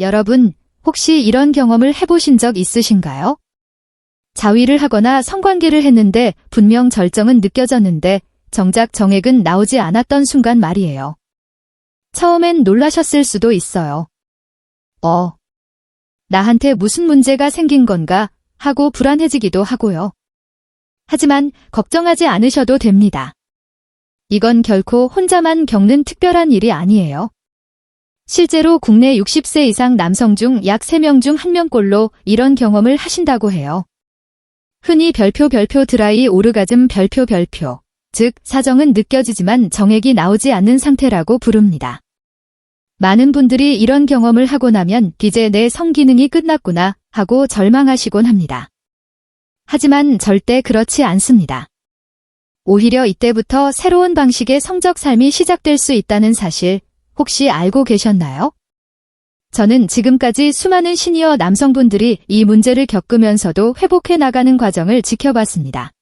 여러분, 혹시 이런 경험을 해보신 적 있으신가요? 자위를 하거나 성관계를 했는데 분명 절정은 느껴졌는데 정작 정액은 나오지 않았던 순간 말이에요. 처음엔 놀라셨을 수도 있어요. 어, 나한테 무슨 문제가 생긴 건가 하고 불안해지기도 하고요. 하지만 걱정하지 않으셔도 됩니다. 이건 결코 혼자만 겪는 특별한 일이 아니에요. 실제로 국내 60세 이상 남성 중 약 3명 중 1명꼴로 이런 경험을 하신다고 해요. 흔히 별표 별표 드라이 오르가즘 별표 별표, 즉 사정은 느껴지지만 정액이 나오지 않는 상태라고 부릅니다. 많은 분들이 이런 경험을 하고 나면 이제 내 성기능이 끝났구나 하고 절망하시곤 합니다. 하지만 절대 그렇지 않습니다. 오히려 이때부터 새로운 방식의 성적 삶이 시작될 수 있다는 사실 혹시 알고 계셨나요? 저는 지금까지 수많은 시니어 남성분들이 이 문제를 겪으면서도 회복해 나가는 과정을 지켜봤습니다.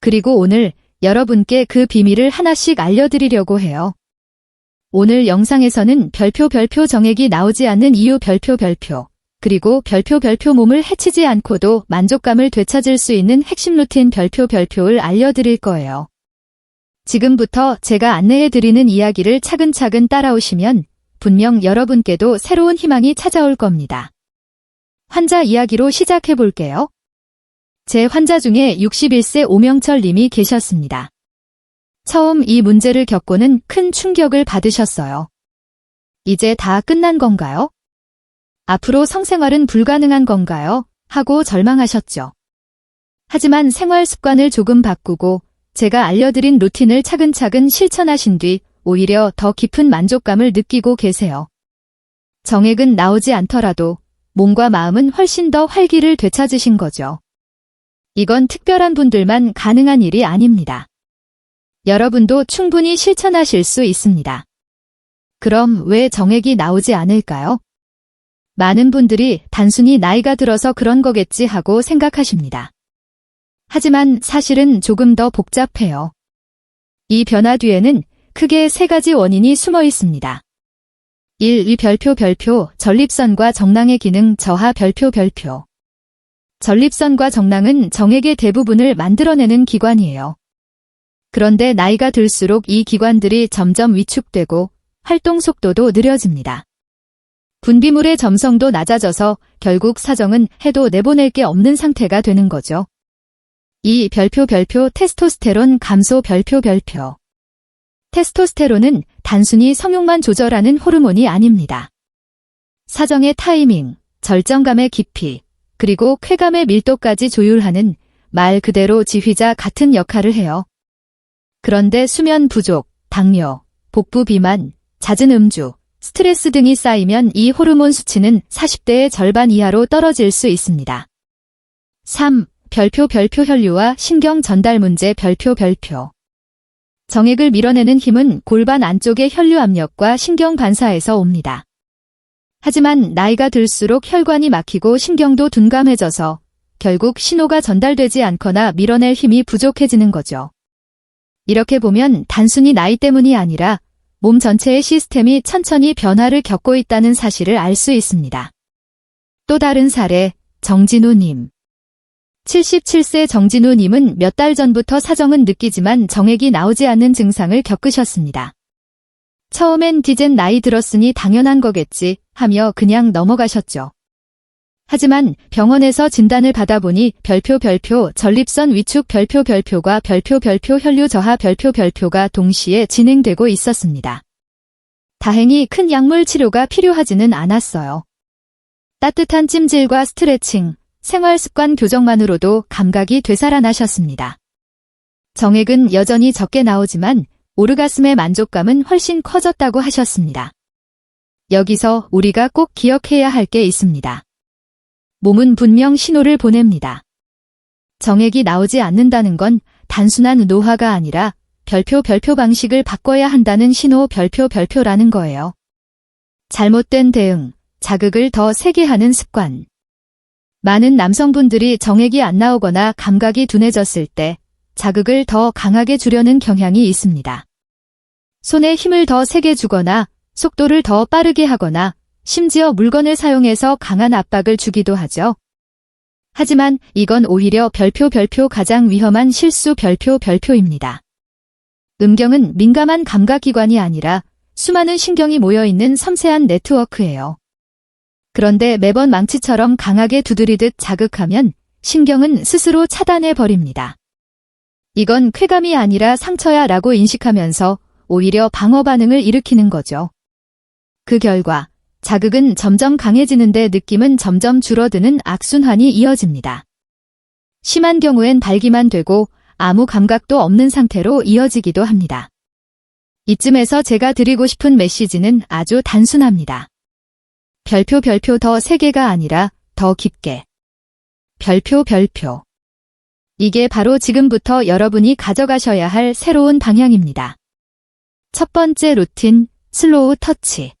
그리고 오늘 여러분께 그 비밀을 하나씩 알려드리려고 해요. 오늘 영상에서는 별표 별표 정액이 나오지 않는 이유 별표 별표, 그리고 별표 별표 몸을 해치지 않고도 만족감을 되찾을 수 있는 핵심 루틴 별표 별표를 알려드릴 거예요. 지금부터 제가 안내해드리는 이야기를 차근차근 따라오시면 분명 여러분께도 새로운 희망이 찾아올 겁니다. 환자 이야기로 시작해 볼게요. 제 환자 중에 61세 오명철 님이 계셨습니다. 처음 이 문제를 겪고는 큰 충격을 받으셨어요. 이제 다 끝난 건가요? 앞으로 성생활은 불가능한 건가요? 하고 절망하셨죠. 하지만 생활 습관을 조금 바꾸고 제가 알려드린 루틴을 차근차근 실천하신 뒤 오히려 더 깊은 만족감을 느끼고 계세요. 정액은 나오지 않더라도 몸과 마음은 훨씬 더 활기를 되찾으신 거죠. 이건 특별한 분들만 가능한 일이 아닙니다. 여러분도 충분히 실천하실 수 있습니다. 그럼 왜 정액이 나오지 않을까요? 많은 분들이 단순히 나이가 들어서 그런 거겠지 하고 생각하십니다. 하지만 사실은 조금 더 복잡해요. 이 변화 뒤에는 크게 세 가지 원인이 숨어 있습니다. 1. 이 별표 별표 전립선과 정낭의 기능 저하 별표 별표 전립선과 정낭은 정액의 대부분을 만들어내는 기관이에요. 그런데 나이가 들수록 이 기관들이 점점 위축되고 활동 속도도 느려집니다. 분비물의 점성도 낮아져서 결국 사정은 해도 내보낼 게 없는 상태가 되는 거죠. 이 별표 별표 테스토스테론 감소 별표 별표. 테스토스테론은 단순히 성욕만 조절하는 호르몬이 아닙니다. 사정의 타이밍, 절정감의 깊이, 그리고 쾌감의 밀도까지 조율하는 말 그대로 지휘자 같은 역할을 해요. 그런데 수면 부족, 당뇨, 복부 비만, 잦은 음주, 스트레스 등이 쌓이면 이 호르몬 수치는 40대의 절반 이하로 떨어질 수 있습니다. 3. 별표 별표 혈류와 신경 전달 문제 별표 별표. 정액을 밀어내는 힘은 골반 안쪽의 혈류 압력과 신경 반사에서 옵니다. 하지만 나이가 들수록 혈관이 막히고 신경도 둔감해져서 결국 신호가 전달되지 않거나 밀어낼 힘이 부족해지는 거죠. 이렇게 보면 단순히 나이 때문이 아니라 몸 전체의 시스템이 천천히 변화를 겪고 있다는 사실을 알 수 있습니다. 또 다른 사례, 정진우님. 77세 정진우님은 몇 달 전부터 사정은 느끼지만 정액이 나오지 않는 증상을 겪으셨습니다. 처음엔 디젠 나이 들었으니 당연한 거겠지 하며 그냥 넘어가셨죠. 하지만 병원에서 진단을 받아보니 별표 별표 전립선 위축 별표 별표가 별표 별표 혈류 저하 별표 별표가 동시에 진행되고 있었습니다. 다행히 큰 약물 치료가 필요하지는 않았어요. 따뜻한 찜질과 스트레칭, 생활 습관 교정만으로도 감각이 되살아나셨습니다. 정액은 여전히 적게 나오지만 오르가슴의 만족감은 훨씬 커졌다고 하셨습니다. 여기서 우리가 꼭 기억해야 할 게 있습니다. 몸은 분명 신호를 보냅니다. 정액이 나오지 않는다는 건 단순한 노화가 아니라 별표 별표 방식을 바꿔야 한다는 신호 별표 별표라는 거예요. 잘못된 대응, 자극을 더 세게 하는 습관. 많은 남성분들이 정액이 안 나오거나 감각이 둔해졌을 때 자극을 더 강하게 주려는 경향이 있습니다. 손에 힘을 더 세게 주거나 속도를 더 빠르게 하거나 심지어 물건을 사용해서 강한 압박을 주기도 하죠. 하지만 이건 오히려 별표 별표 가장 위험한 실수 별표 별표입니다. 음경은 민감한 감각기관이 아니라 수많은 신경이 모여있는 섬세한 네트워크예요. 그런데 매번 망치처럼 강하게 두드리듯 자극하면 신경은 스스로 차단해 버립니다. 이건 쾌감이 아니라 상처야 라고 인식하면서 오히려 방어 반응을 일으키는 거죠. 그 결과 자극은 점점 강해지는데 느낌은 점점 줄어드는 악순환이 이어집니다. 심한 경우엔 발기만 되고 아무 감각도 없는 상태로 이어지기도 합니다. 이쯤에서 제가 드리고 싶은 메시지는 아주 단순합니다. 별표 별표 더 세게가 아니라 더 깊게. 별표 별표. 이게 바로 지금부터 여러분이 가져가셔야 할 새로운 방향입니다. 첫 번째 루틴, 슬로우 터치.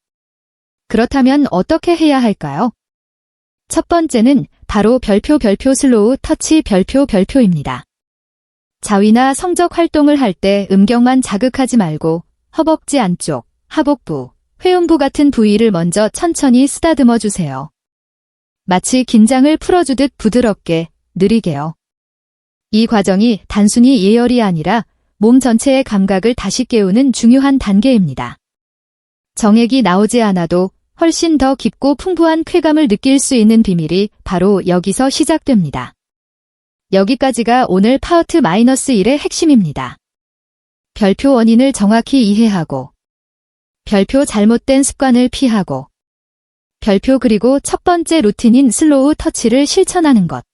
그렇다면 어떻게 해야 할까요? 첫 번째는 바로 별표 별표 슬로우 터치 별표 별표입니다. 자위나 성적 활동을 할 때 음경만 자극하지 말고 허벅지 안쪽, 하복부, 회음부 같은 부위를 먼저 천천히 쓰다듬어 주세요. 마치 긴장을 풀어주듯 부드럽게, 느리게요. 이 과정이 단순히 예열이 아니라 몸 전체의 감각을 다시 깨우는 중요한 단계입니다. 정액이 나오지 않아도 훨씬 더 깊고 풍부한 쾌감을 느낄 수 있는 비밀이 바로 여기서 시작됩니다. 여기까지가 오늘 파우트 마이너스 1의 핵심입니다. 별표 원인을 정확히 이해하고 별표 잘못된 습관을 피하고 별표 그리고 첫 번째 루틴인 슬로우 터치를 실천하는 것.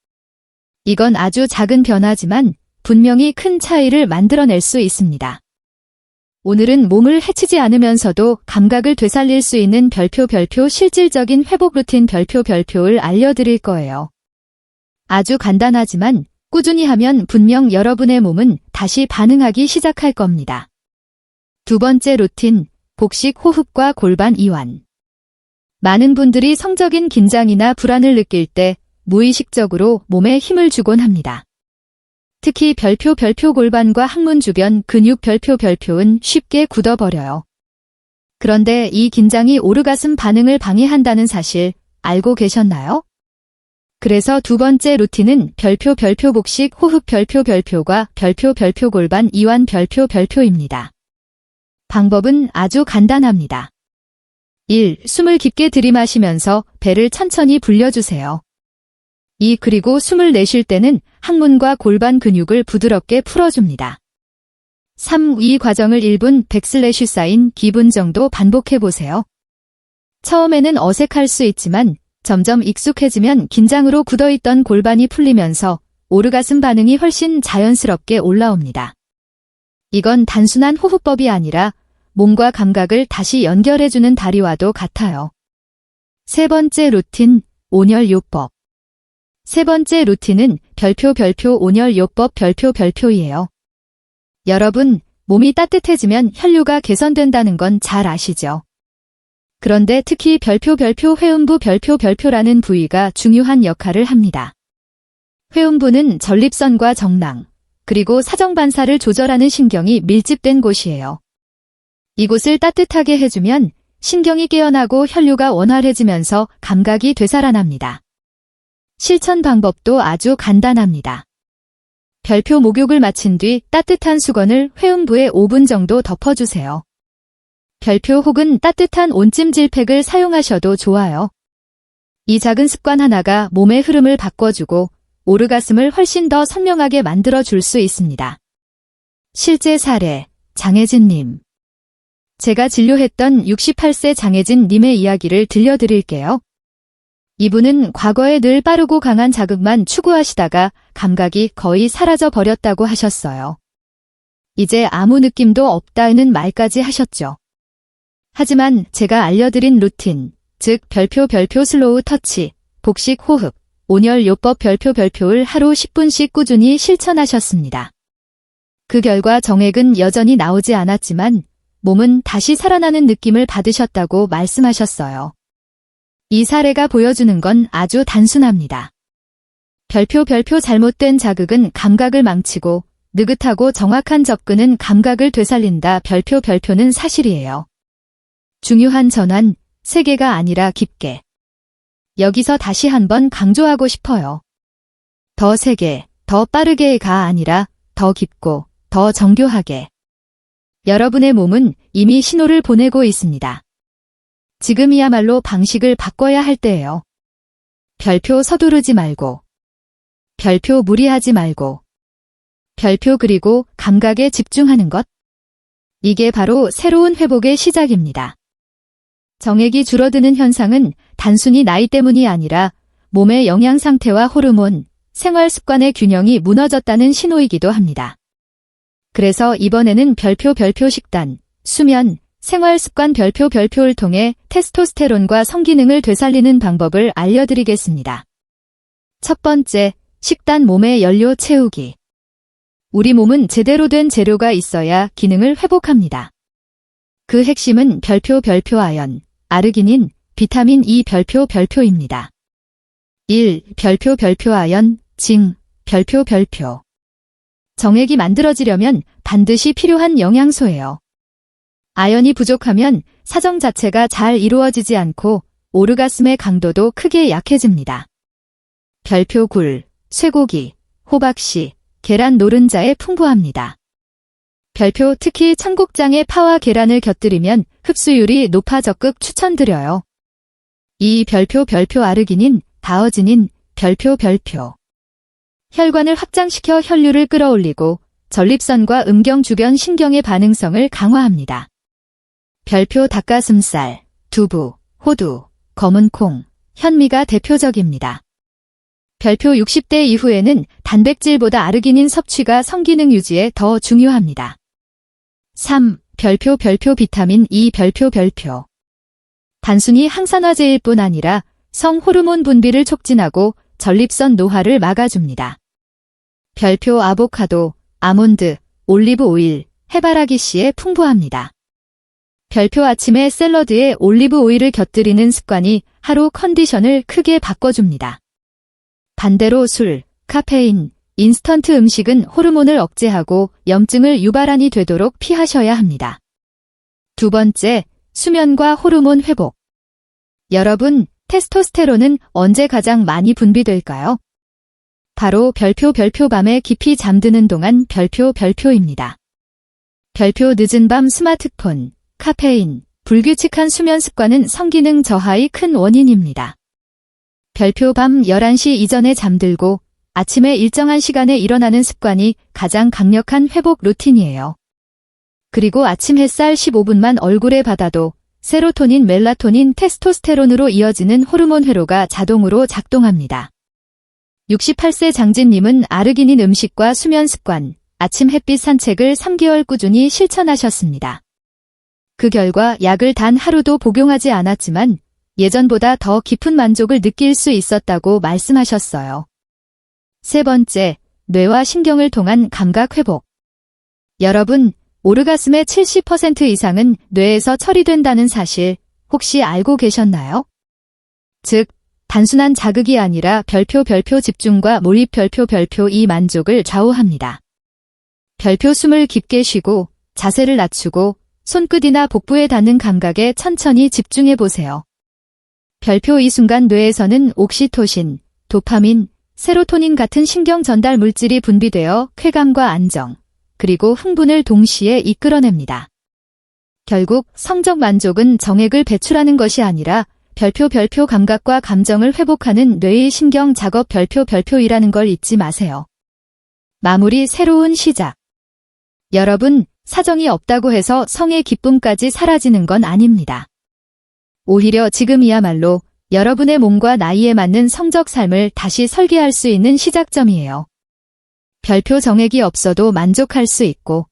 이건 아주 작은 변화지만 분명히 큰 차이를 만들어낼 수 있습니다. 오늘은 몸을 해치지 않으면서도 감각을 되살릴 수 있는 별표 별표 실질적인 회복 루틴 별표 별표를 알려드릴 거예요. 아주 간단하지만 꾸준히 하면 분명 여러분의 몸은 다시 반응하기 시작할 겁니다. 두 번째 루틴, 복식 호흡과 골반 이완. 많은 분들이 성적인 긴장이나 불안을 느낄 때 무의식적으로 몸에 힘을 주곤 합니다. 특히 별표 별표 골반과 항문 주변 근육 별표 별표는 쉽게 굳어버려요. 그런데 이 긴장이 오르가슴 반응을 방해한다는 사실 알고 계셨나요? 그래서 두 번째 루틴은 별표 별표 복식 호흡 별표 별표과 별표 별표 골반 이완 별표 별표입니다. 방법은 아주 간단합니다. 1. 숨을 깊게 들이마시면서 배를 천천히 불려주세요. 2. 그리고 숨을 내쉴 때는 항문과 골반 근육을 부드럽게 풀어줍니다. 3. 이 과정을 1분 백슬래시 사인 기분 정도 반복해보세요. 처음에는 어색할 수 있지만 점점 익숙해지면 긴장으로 굳어있던 골반이 풀리면서 오르가슴 반응이 훨씬 자연스럽게 올라옵니다. 이건 단순한 호흡법이 아니라 몸과 감각을 다시 연결해주는 다리와도 같아요. 세 번째 루틴, 온열요법. 세 번째 루틴은 별표 별표 온열요법 별표 별표이에요. 여러분, 몸이 따뜻해지면 혈류가 개선된다는 건 잘 아시죠? 그런데 특히 별표 별표 회음부 별표 별표라는 부위가 중요한 역할을 합니다. 회음부는 전립선과 정낭, 그리고 사정반사를 조절하는 신경이 밀집된 곳이에요. 이곳을 따뜻하게 해주면 신경이 깨어나고 혈류가 원활해지면서 감각이 되살아납니다. 실천 방법도 아주 간단합니다. 별표 목욕을 마친 뒤 따뜻한 수건을 회음부에 5분 정도 덮어주세요. 별표 혹은 따뜻한 온찜질팩을 사용하셔도 좋아요. 이 작은 습관 하나가 몸의 흐름을 바꿔주고 오르가슴을 훨씬 더 선명하게 만들어 줄 수 있습니다. 실제 사례, 장혜진님. 제가 진료했던 68세 장혜진 님의 이야기를 들려드릴게요. 이분은 과거에 늘 빠르고 강한 자극만 추구하시다가 감각이 거의 사라져 버렸다고 하셨어요. 이제 아무 느낌도 없다는 말까지 하셨죠. 하지만 제가 알려드린 루틴, 즉 별표 별표 슬로우 터치, 복식 호흡, 온열 요법 별표 별표를 하루 10분씩 꾸준히 실천하셨습니다. 그 결과 정액은 여전히 나오지 않았지만 몸은 다시 살아나는 느낌을 받으셨다고 말씀하셨어요. 이 사례가 보여주는 건 아주 단순합니다. 별표 별표 잘못된 자극은 감각을 망치고 느긋하고 정확한 접근은 감각을 되살린다 별표 별표는 사실이에요. 중요한 전환, 세게가 아니라 깊게. 여기서 다시 한번 강조하고 싶어요. 더 세게, 더 빠르게가 아니라 더 깊고, 더 정교하게. 여러분의 몸은 이미 신호를 보내고 있습니다. 지금이야말로 방식을 바꿔야 할 때예요. 별표 서두르지 말고, 별표 무리하지 말고, 별표 그리고 감각에 집중하는 것. 이게 바로 새로운 회복의 시작입니다. 정액이 줄어드는 현상은 단순히 나이 때문이 아니라 몸의 영양 상태와 호르몬, 생활 습관의 균형이 무너졌다는 신호이기도 합니다. 그래서 이번에는 별표 별표 식단, 수면, 생활 습관 별표 별표를 통해 테스토스테론과 성기능을 되살리는 방법을 알려드리겠습니다. 첫 번째, 식단 몸의 연료 채우기. 우리 몸은 제대로 된 재료가 있어야 기능을 회복합니다. 그 핵심은 별표 별표 아연, 아르기닌, 비타민 E 별표 별표입니다. 1. 별표 별표 아연, 징, 별표 별표. 정액이 만들어지려면 반드시 필요한 영양소예요. 아연이 부족하면 사정 자체가 잘 이루어지지 않고 오르가슴의 강도도 크게 약해집니다. 별표 굴, 쇠고기, 호박씨, 계란 노른자에 풍부합니다. 별표 특히 청국장에 파와 계란을 곁들이면 흡수율이 높아 적극 추천드려요. 이 별표 별표 아르기닌, 다어지닌, 별표 별표. 혈관을 확장시켜 혈류를 끌어올리고 전립선과 음경 주변 신경의 반응성을 강화합니다. 별표 닭가슴살, 두부, 호두, 검은 콩, 현미가 대표적입니다. 별표 60대 이후에는 단백질보다 아르기닌 섭취가 성기능 유지에 더 중요합니다. 3. 별표 별표 비타민 E 별표 별표. 단순히 항산화제일 뿐 아니라 성 호르몬 분비를 촉진하고 전립선 노화를 막아줍니다. 별표 아보카도, 아몬드, 올리브 오일, 해바라기 씨에 풍부합니다. 별표 아침에 샐러드에 올리브 오일을 곁들이는 습관이 하루 컨디션을 크게 바꿔줍니다. 반대로 술, 카페인, 인스턴트 음식은 호르몬을 억제하고 염증을 유발한이 되도록 피하셔야 합니다. 두 번째, 수면과 호르몬 회복. 여러분, 테스토스테론은 언제 가장 많이 분비될까요? 바로 별표 별표 밤에 깊이 잠드는 동안 별표 별표입니다. 별표 늦은 밤 스마트폰, 카페인, 불규칙한 수면 습관은 성기능 저하의 큰 원인입니다. 별표 밤 11시 이전에 잠들고 아침에 일정한 시간에 일어나는 습관이 가장 강력한 회복 루틴이에요. 그리고 아침 햇살 15분만 얼굴에 받아도 세로토닌, 멜라토닌, 테스토스테론으로 이어지는 호르몬 회로가 자동으로 작동합니다. 68세 장진님은 아르기닌 음식과 수면 습관, 아침 햇빛 산책을 3개월 꾸준히 실천하셨습니다. 그 결과 약을 단 하루도 복용하지 않았지만 예전보다 더 깊은 만족을 느낄 수 있었다고 말씀하셨어요. 세 번째, 뇌와 신경을 통한 감각 회복. 여러분, 오르가슴의 70% 이상은 뇌에서 처리된다는 사실 혹시 알고 계셨나요? 즉, 단순한 자극이 아니라 별표 별표 집중과 몰입 별표 별표 이 만족을 좌우합니다. 별표 숨을 깊게 쉬고 자세를 낮추고 손끝이나 복부에 닿는 감각에 천천히 집중해 보세요. 별표 이 순간 뇌에서는 옥시토신, 도파민, 세로토닌 같은 신경 전달 물질이 분비되어 쾌감과 안정, 그리고 흥분을 동시에 이끌어냅니다. 결국 성적 만족은 정액을 배출하는 것이 아니라 별표 별표 감각과 감정을 회복하는 뇌의 신경 작업 별표 별표이라는 걸 잊지 마세요. 마무리 새로운 시작. 여러분, 사정이 없다고 해서 성의 기쁨까지 사라지는 건 아닙니다. 오히려 지금이야말로 여러분의 몸과 나이에 맞는 성적 삶을 다시 설계할 수 있는 시작점이에요. 별표 정액이 없어도 만족할 수 있고,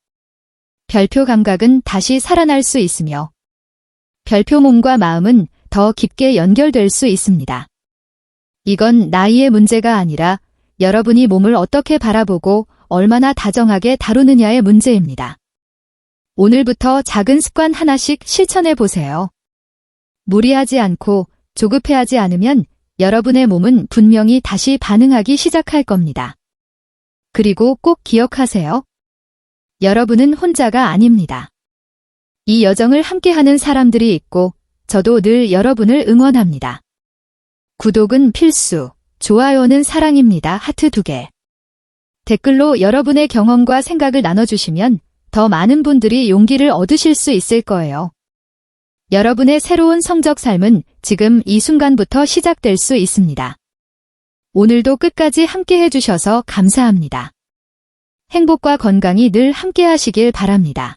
별표 감각은 다시 살아날 수 있으며, 별표 몸과 마음은 더 깊게 연결될 수 있습니다. 이건 나이의 문제가 아니라 여러분이 몸을 어떻게 바라보고 얼마나 다정하게 다루느냐의 문제입니다. 오늘부터 작은 습관 하나씩 실천해 보세요. 무리하지 않고 조급해하지 않으면 여러분의 몸은 분명히 다시 반응하기 시작할 겁니다. 그리고 꼭 기억하세요. 여러분은 혼자가 아닙니다. 이 여정을 함께하는 사람들이 있고 저도 늘 여러분을 응원합니다. 구독은 필수, 좋아요는 사랑입니다. 하트 두 개. 댓글로 여러분의 경험과 생각을 나눠주시면 더 많은 분들이 용기를 얻으실 수 있을 거예요. 여러분의 새로운 성적 삶은 지금 이 순간부터 시작될 수 있습니다. 오늘도 끝까지 함께 해주셔서 감사합니다. 행복과 건강이 늘 함께 하시길 바랍니다.